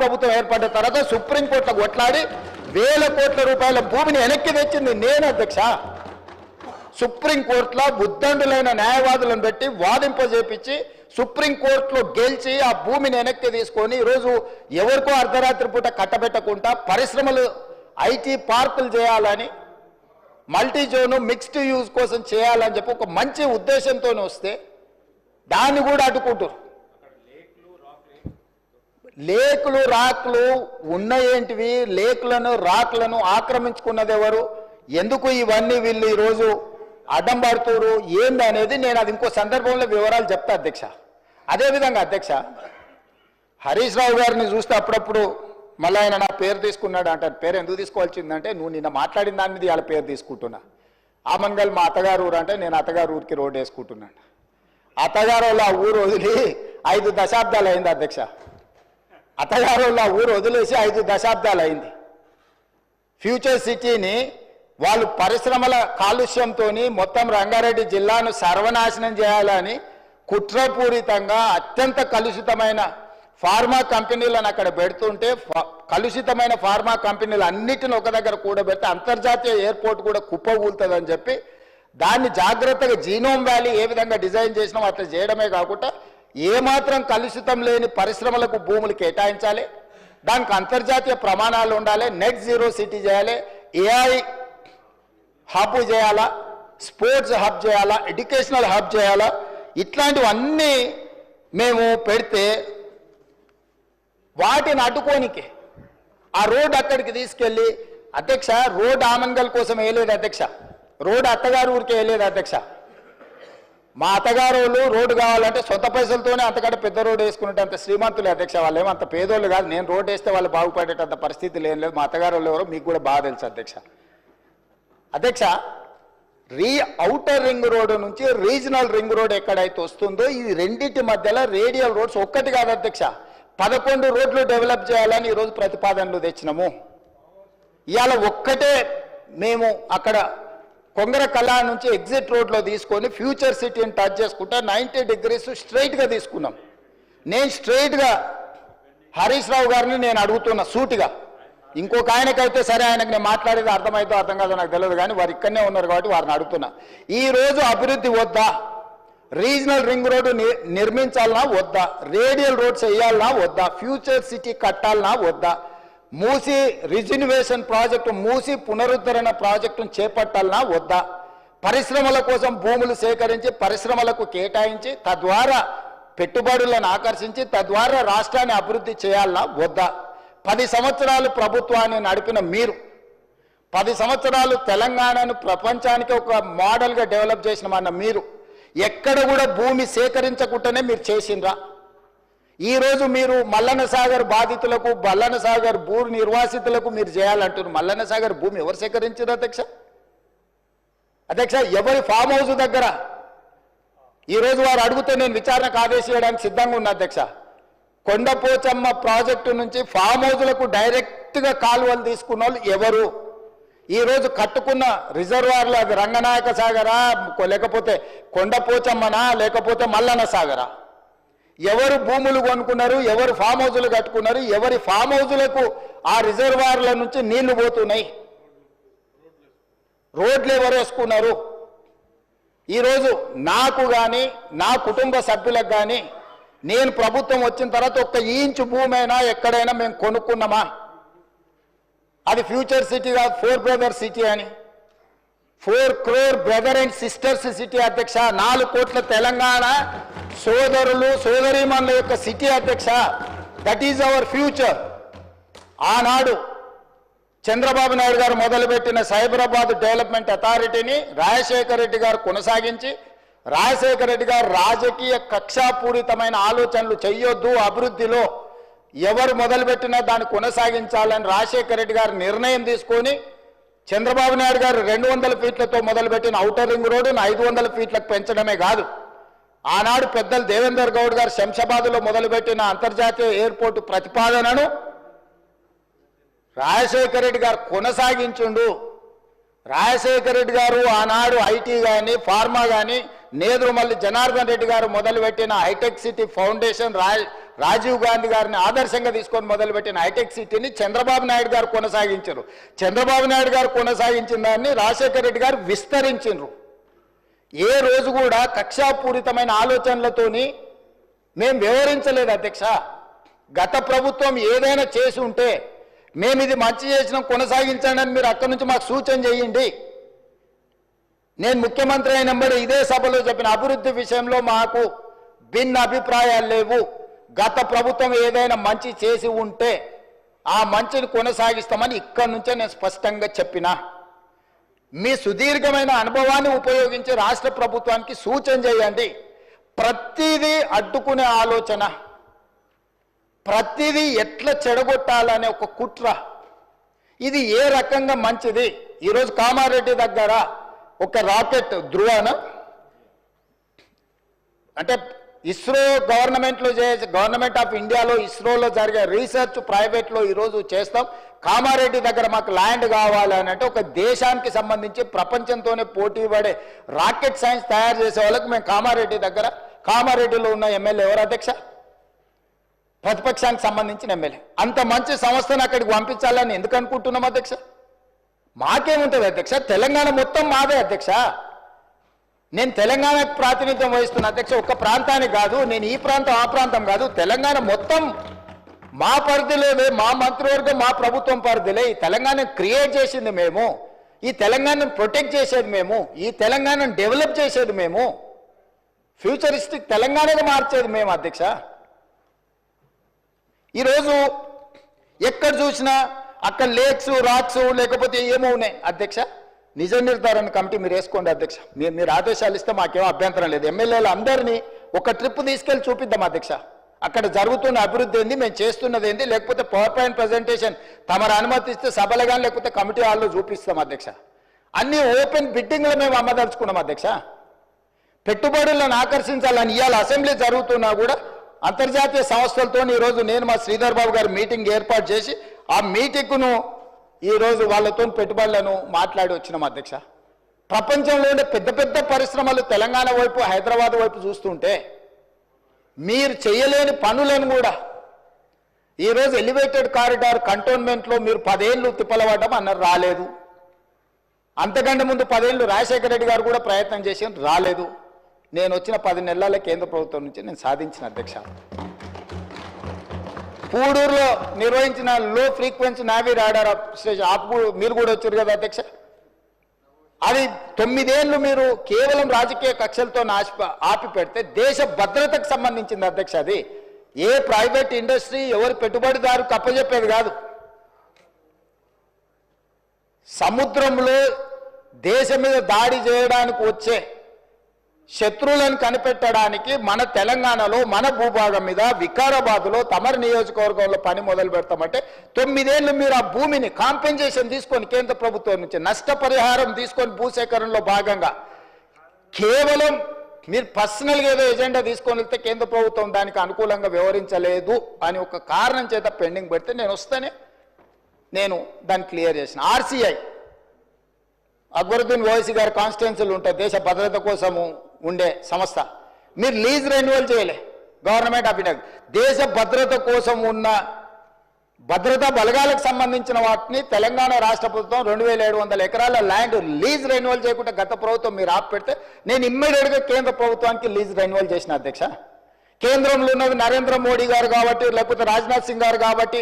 ప్రభుత్వం ఏర్పడిన తర్వాత సుప్రీంకోర్టులో కొట్లాడి వేల కోట్ల రూపాయల భూమిని వెనక్కి తెచ్చింది నేను అధ్యక్ష. సుప్రీంకోర్టులో బుద్ధండులైన న్యాయవాదులను పెట్టి వాదింపజేపించి సుప్రీంకోర్టులో గెలిచి ఆ భూమిని వెనక్కి తీసుకొని ఈరోజు ఎవరికో అర్ధరాత్రి పూట కట్టబెట్టకుండా పరిశ్రమలు ఐటీ పార్కులు చేయాలని మల్టీ జోను మిక్స్డ్ యూజ్ కోసం చేయాలని చెప్పి ఒక మంచి ఉద్దేశంతో వస్తే దాన్ని కూడా అడ్డుకుంటారు లేకులు రాకులు ఉన్నయేంటివి? లేకులను రాకులను ఆక్రమించుకున్నది ఎవరు? ఎందుకు ఇవన్నీ వీళ్ళు ఈరోజు అడ్డం పడుతురు ఏంది అనేది నేను అది ఇంకో సందర్భంలో వివరాలు చెప్తా అధ్యక్ష. అదేవిధంగా అధ్యక్ష హరీష్ రావు గారిని చూస్తే అప్పుడప్పుడు మళ్ళీ ఆయన నా పేరు తీసుకున్నాడు అంటారు. పేరు ఎందుకు తీసుకోవాల్సిందంటే నువ్వు నిన్న మాట్లాడిన దాని మీద వాళ్ళ పేరు తీసుకుంటున్నా. ఆమంగల్ మా అత్తగారు ఊరు అంటే నేను అత్తగారు ఊరికి రోడ్డు వేసుకుంటున్నాను. అత్తగారు వాళ్ళు ఆ ఊరు వదిలి ఐదు దశాబ్దాలు అయింది అధ్యక్ష. అత్తగారు ఊరు వదిలేసి ఐదు దశాబ్దాలు అయింది. ఫ్యూచర్ సిటీని వాళ్ళు పరిశ్రమల కాలుష్యంతో మొత్తం రంగారెడ్డి జిల్లాను సర్వనాశనం చేయాలని కుట్రపూరితంగా అత్యంత కలుషితమైన ఫార్మా కంపెనీలను అక్కడ పెడుతుంటే ఫ- కలుషితమైన ఫార్మా కంపెనీలు అన్నిటిని ఒక దగ్గర కూడబెడితే అంతర్జాతీయ ఎయిర్పోర్ట్ కూడా కుప్పగూలుతుందని చెప్పి దాన్ని జాగ్రత్తగా జీనోమ్ వ్యాలీ ఏ విధంగా డిజైన్ చేసినామో అట్లా చేయడమే కాకుండా ఏమాత్రం కలుషితం లేని పరిశ్రమలకు భూములు కేటాయించాలి దానికి అంతర్జాతీయ ప్రమాణాలు ఉండాలి నెట్ జీరో సిటీ చేయాలి ఏఐ హబ్ చేయాలా స్పోర్ట్స్ హబ్ చేయాలా ఎడ్యుకేషనల్ హబ్ చేయాలా ఇట్లాంటివన్నీ మేము పెడితే వాటిని అడ్డుకోనికే. ఆ రోడ్ అక్కడికి తీసుకెళ్ళి అధ్యక్ష రోడ్ ఆమంగల్ కోసం వేయలేదు అధ్యక్ష. రోడ్ అత్తగారు ఊరికి వేయలేదు అధ్యక్ష. మా అత్తగారు వాళ్ళు రోడ్డు కావాలంటే సొంత పైసలతోనే అంతకంటే పెద్ద రోడ్డు వేసుకున్నట్టు అంత శ్రీమంతులు అధ్యక్ష వాళ్ళు ఏమంత అంత పేదోళ్ళు కాదు. నేను రోడ్డు వేస్తే వాళ్ళు బాగుపడేటంత పరిస్థితి లేని లేదు. మా అత్తగారు వాళ్ళు ఎవరో మీకు కూడా బాగా తెలుసు అధ్యక్ష. అధ్యక్ష రీ అవుటర్ రింగ్ రోడ్ నుంచి రీజనల్ రింగ్ రోడ్ ఎక్కడైతే వస్తుందో ఈ రెండింటి మధ్యలో రేడియల్ రోడ్స్ ఒక్కటి కాదు అధ్యక్ష. పదకొండు రోడ్లు డెవలప్ చేయాలని ఈరోజు ప్రతిపాదనలు తెచ్చినాము. ఇవాళ ఒక్కటే మేము అక్కడ కొంగర కళా నుంచి ఎగ్జిట్ రోడ్లో తీసుకొని ఫ్యూచర్ సిటీని టచ్ చేసుకుంటే నైంటీ డిగ్రీస్ స్ట్రైట్గా తీసుకున్నాం. నేను స్ట్రైట్గా హరీష్ రావు గారిని నేను అడుగుతున్నా సూటిగా. ఇంకొక ఆయనకైతే సరే ఆయనకు నేను మాట్లాడేది అర్థమైతే అర్థం కాదో నాకు తెలియదు కానీ వారు ఇక్కడనే ఉన్నారు కాబట్టి వారిని అడుగుతున్నా. ఈ రోజు అభివృద్ధి వద్దా? రీజనల్ రింగ్ రోడ్డు ని- నిర్మించాలనా వద్దా? రేడియల్ రోడ్స్ వేయాలనా వద్దా? ఫ్యూచర్ సిటీ కట్టాలనా వద్దా? మూసి రిజినివేషన్ ప్రాజెక్టు మూసి పునరుద్ధరణ ప్రాజెక్టును చేపట్టాలనా వద్దా? పరిశ్రమల కోసం భూములు సేకరించి పరిశ్రమలకు కేటాయించి తద్వారా పెట్టుబడులను ఆకర్షించి తద్వారా రాష్ట్రాన్ని అభివృద్ధి చేయాలనా వద్దా? పది సంవత్సరాలు ప్రభుత్వాన్ని నడిపిన మీరు పది సంవత్సరాలు తెలంగాణను ప్రపంచానికి ఒక మోడల్గా డెవలప్ చేసిన మన మీరు ఎక్కడ కూడా భూమి సేకరించకుండానే మీరు చేసిండ్రా? ఈరోజు మీరు మల్లన్న సాగర్ బాధితులకు మల్లన్న సాగర్ భూ నిర్వాసితులకు మీరు చేయాలంటున్నారు. మల్లన్న సాగర్ భూమి ఎవరు సేకరించారు అధ్యక్ష? అధ్యక్ష ఎవరి ఫామ్ హౌస్ దగ్గర? ఈరోజు వారు అడిగితే నేను విచారణకు ఆదేశించడానికి సిద్ధంగా ఉన్నా అధ్యక్ష. కొండపోచమ్మ ప్రాజెక్టు నుంచి ఫామ్ హౌస్లకు డైరెక్ట్గా కాలువలు తీసుకున్న వాళ్ళు ఎవరు? ఈరోజు కట్టుకున్న రిజర్వాయర్లు అది రంగనాయక సాగరా లేకపోతే కొండపోచమ్మనా లేకపోతే మల్లన్న సాగరా? ఎవరు భూములు కొనుక్కున్నారు ఎవరు ఫామ్ హౌజులు కట్టుకున్నారు ఎవరి ఫామ్ హౌజులకు ఆ రిజర్వాయర్ల నుంచి నీళ్ళు పోతున్నాయి. రోడ్లు ఎవరు వేసుకున్నారు? ఈరోజు నాకు కానీ నా కుటుంబ సభ్యులకు కానీ నేను ప్రభుత్వం వచ్చిన తర్వాత ఒక్క ఇంచు భూమి అయినా ఎక్కడైనా మేము కొనుక్కున్నామా? అది ఫ్యూచర్ సిటీ కాదు ఫోర్ బ్రదర్ సిటీ అని. Four crore brother and sisters city అధ్యక్ష నాలుగు కోట్ల తెలంగాణ సోదరులు సోదరీమణుల యొక్క సిటీ అధ్యక్ష. దట్ ఈజ్ అవర్ ఫ్యూచర్ ఆనాడు చంద్రబాబు నాయుడు గారు మొదలుపెట్టిన సైబరాబాద్ డెవలప్మెంట్ అథారిటీని రాజశేఖర రెడ్డి గారు కొనసాగించి రాజశేఖర రెడ్డి గారు రాజకీయ కక్షాపూరితమైన ఆలోచనలు చెయ్యొద్దు అభివృద్ధిలో. ఎవరు మొదలుపెట్టినా దాన్ని కొనసాగించాలని రాజశేఖర రెడ్డి గారు నిర్ణయం తీసుకొని చంద్రబాబు నాయుడు గారు రెండు వందల ఫీట్లతో మొదలుపెట్టిన ఔటర్ రింగ్ రోడ్డును ఐదు వందల ఫీట్లకు పెంచడమే కాదు. ఆనాడు పెద్దలు దేవేందర్ గౌడ్ గారు శంషాబాద్లో మొదలుపెట్టిన అంతర్జాతీయ ఎయిర్పోర్టు ప్రతిపాదనను రాజశేఖర రెడ్డి గారు కొనసాగించుండు. రాజశేఖర రెడ్డి గారు ఆనాడు ఐటీ కానీ ఫార్మా కానీ నేదురుమల్లి జనార్దన్ రెడ్డి గారు మొదలుపెట్టిన హైటెక్ సిటీ ఫౌండేషన్ రాయ రాజీవ్ గాంధీ గారిని ఆదర్శంగా తీసుకొని మొదలుపెట్టిన హైటెక్ సిటీని చంద్రబాబు నాయుడు గారు కొనసాగించారు. చంద్రబాబు నాయుడు గారు కొనసాగించిన దాన్ని రాజశేఖర రెడ్డి గారు విస్తరించారు ఏ రోజు కూడా కక్షాపూరితమైన ఆలోచనలతోని మేము వివరించలేదు అధ్యక్ష. గత ప్రభుత్వం ఏదైనా చేసి ఉంటే మేము ఇది మంచి చేసిన కొనసాగించండి అని మీరు అక్కడి నుంచి మాకు సూచన చేయండి. నేను ముఖ్యమంత్రి అయినప్పుడు ఇదే సభలో చెప్పిన అభివృద్ధి విషయంలో మాకు భిన్న అభిప్రాయాలు లేవు. గత ప్రభుత్వం ఏదైనా మంచి చేసి ఉంటే ఆ మంచిని కొనసాగిస్తామని ఇక్కడి నుంచే నేను స్పష్టంగా చెప్పినా. మీ సుదీర్ఘమైన అనుభవాన్ని ఉపయోగించి రాష్ట్ర ప్రభుత్వానికి సూచన చేయండి. ప్రతిదీ అడ్డుకునే ఆలోచన. ప్రతిదీ ఎట్లా చెడగొట్టాలనే ఒక కుట్ర. ఇది ఏ రకంగా మంచిది? ఈరోజు కామారెడ్డి దగ్గర ఒక రాకెట్ ధృవన అంటే ఇస్రో గవర్నమెంట్లో చే గవర్నమెంట్ ఆఫ్ ఇండియాలో ఇస్రోలో జరిగే రీసెర్చ్ ప్రైవేట్లో ఈరోజు చేస్తాం. కామారెడ్డి దగ్గర మాకు ల్యాండ్ కావాలి అని అంటే ఒక దేశానికి సంబంధించి ప్రపంచంతోనే పోటీ పడే రాకెట్ సైన్స్ తయారు చేసే వాళ్ళకి మేము కామారెడ్డి దగ్గర కామారెడ్డిలో ఉన్న ఎమ్మెల్యే ఎవరు అధ్యక్ష? ప్రతిపక్షానికి సంబంధించిన ఎమ్మెల్యే. అంత మంచి సంస్థను అక్కడికి పంపించాలని ఎందుకు అనుకుంటున్నాం అధ్యక్ష? మాకేముంటుంది అధ్యక్ష? తెలంగాణ మొత్తం మాదే అధ్యక్ష. నేను తెలంగాణకు ప్రాతినిధ్యం వహిస్తున్న అధ్యక్ష ఒక్క ప్రాంతానికి కాదు నేను ఈ ప్రాంతం ఆ ప్రాంతం కాదు తెలంగాణ మొత్తం మా పరిధిలోనే మా మంత్రివర్గం మా ప్రభుత్వం పరిధిలే ఈ తెలంగాణ క్రియేట్ చేసింది మేము. ఈ తెలంగాణను ప్రొటెక్ట్ చేసేది మేము. ఈ తెలంగాణను డెవలప్ చేసేది మేము. ఫ్యూచరిస్టిక్ తెలంగాణగా మార్చేది మేము అధ్యక్ష. ఈరోజు ఎక్కడ చూసినా అక్కడ లేక్స్ రాక్స్ లేకపోతే ఏమో ఉన్నాయి అధ్యక్ష. నిజ నిర్ధారణ కమిటీ మీరు వేసుకోండి అధ్యక్ష. మీరు మీరు ఆదేశాలు ఇస్తే మాకేం అభ్యంతరం లేదు. ఎమ్మెల్యేలు అందరినీ ఒక ట్రిప్ తీసుకెళ్ళి చూపిద్దాం అధ్యక్ష. అక్కడ జరుగుతున్న అభివృద్ధి ఏంది? మేము చేస్తున్నది ఏంది? లేకపోతే పవర్ పాయింట్ ప్రజెంటేషన్ తమరు అనుమతిస్తే సభలు కానీ లేకపోతే కమిటీ హాల్లో చూపిస్తాం అధ్యక్ష. అన్ని ఓపెన్ బిడ్డింగ్లో మేము అమ్మదలుచుకున్నాం అధ్యక్ష. పెట్టుబడులను ఆకర్షించాలని ఇవాళ అసెంబ్లీ జరుగుతున్నా కూడా అంతర్జాతీయ సంస్థలతో ఈరోజు నేను మా శ్రీధర్ బాబు గారు మీటింగ్ ఏర్పాటు చేసి ఆ మీటింగ్ను ఈరోజు వాళ్ళతో పెట్టుబడులను మాట్లాడి వచ్చినాం అధ్యక్ష. ప్రపంచంలోనే పెద్ద పెద్ద పరిశ్రమలు తెలంగాణ వైపు హైదరాబాద్ వైపు చూస్తుంటే మీరు చేయలేని పనులను కూడా ఈరోజు ఎలివేటెడ్ కారిడార్ కంటోన్మెంట్లో మీరు పదేళ్ళు తిప్పలవడం అన్నారు రాలేదు. అంతకంటే ముందు పదేళ్ళు రాజశేఖర రెడ్డి గారు కూడా ప్రయత్నం చేసి రాలేదు. నేను వచ్చిన పది నెలల కేంద్ర ప్రభుత్వం నుంచి నేను సాధించిన అధ్యక్ష. పూడూరులో నిర్వహించిన లో ఫ్రీక్వెన్సీ నావీ రాడార్ స్టేషన్ మీరు కూడా వచ్చారు కదా అధ్యక్ష? అది తొమ్మిదేళ్ళు మీరు కేవలం రాజకీయ కక్షలతో నాశి ఆపి పెడితే దేశ భద్రతకు సంబంధించింది అధ్యక్ష అది. ఏ ప్రైవేట్ ఇండస్ట్రీ ఎవరి పెట్టుబడిదారు కప్పజెప్పేది కాదు. సముద్రంలో దేశం మీద దాడి చేయడానికి వచ్చే శత్రువులను కనిపెట్టడానికి మన తెలంగాణలో మన భూభాగం మీద వికారాబాద్లో తమరి నియోజకవర్గంలో పని మొదలు పెడతామంటే తొమ్మిదేళ్ళు మీరు ఆ భూమిని కాంపెన్సేషన్ తీసుకొని కేంద్ర ప్రభుత్వం నుంచి నష్టపరిహారం తీసుకొని భూసేకరణలో భాగంగా కేవలం మీరు పర్సనల్గా ఏదో ఎజెండా తీసుకొని వెళ్తే కేంద్ర ప్రభుత్వం దానికి అనుకూలంగా వ్యవహరించలేదు అని ఒక కారణం చేత పెండింగ్ పెడితే నేను వస్తేనే. నేను దాన్ని క్లియర్ చేసిన. ఆర్సీఐ అక్బరుద్దీన్ ఓవైసీ గారి కాన్స్టిట్యున్సీలు ఉంటాయి దేశ భద్రత కోసము ఉండే సంస్థ. మీరు లీజ్ రెన్యువల్ చేయలే. గవర్నమెంట్ ఆఫ్ ఇండియా దేశ భద్రత కోసం ఉన్న భద్రతా బలగాలకు సంబంధించిన వాటిని తెలంగాణ రాష్ట్ర ప్రభుత్వం రెండు వేల ఏడు వందల ఎకరాల ల్యాండ్ లీజ్ రెన్యువల్ చేయకుండా గత ప్రభుత్వం మీరు ఆపి పెడితే నేను ఇమ్మీడియట్గా కేంద్ర ప్రభుత్వానికి లీజ్ రెన్యువల్ చేసిన అధ్యక్ష. కేంద్రంలో ఉన్నది నరేంద్ర మోడీ గారు కాబట్టి లేకపోతే రాజ్నాథ్ సింగ్ గారు కాబట్టి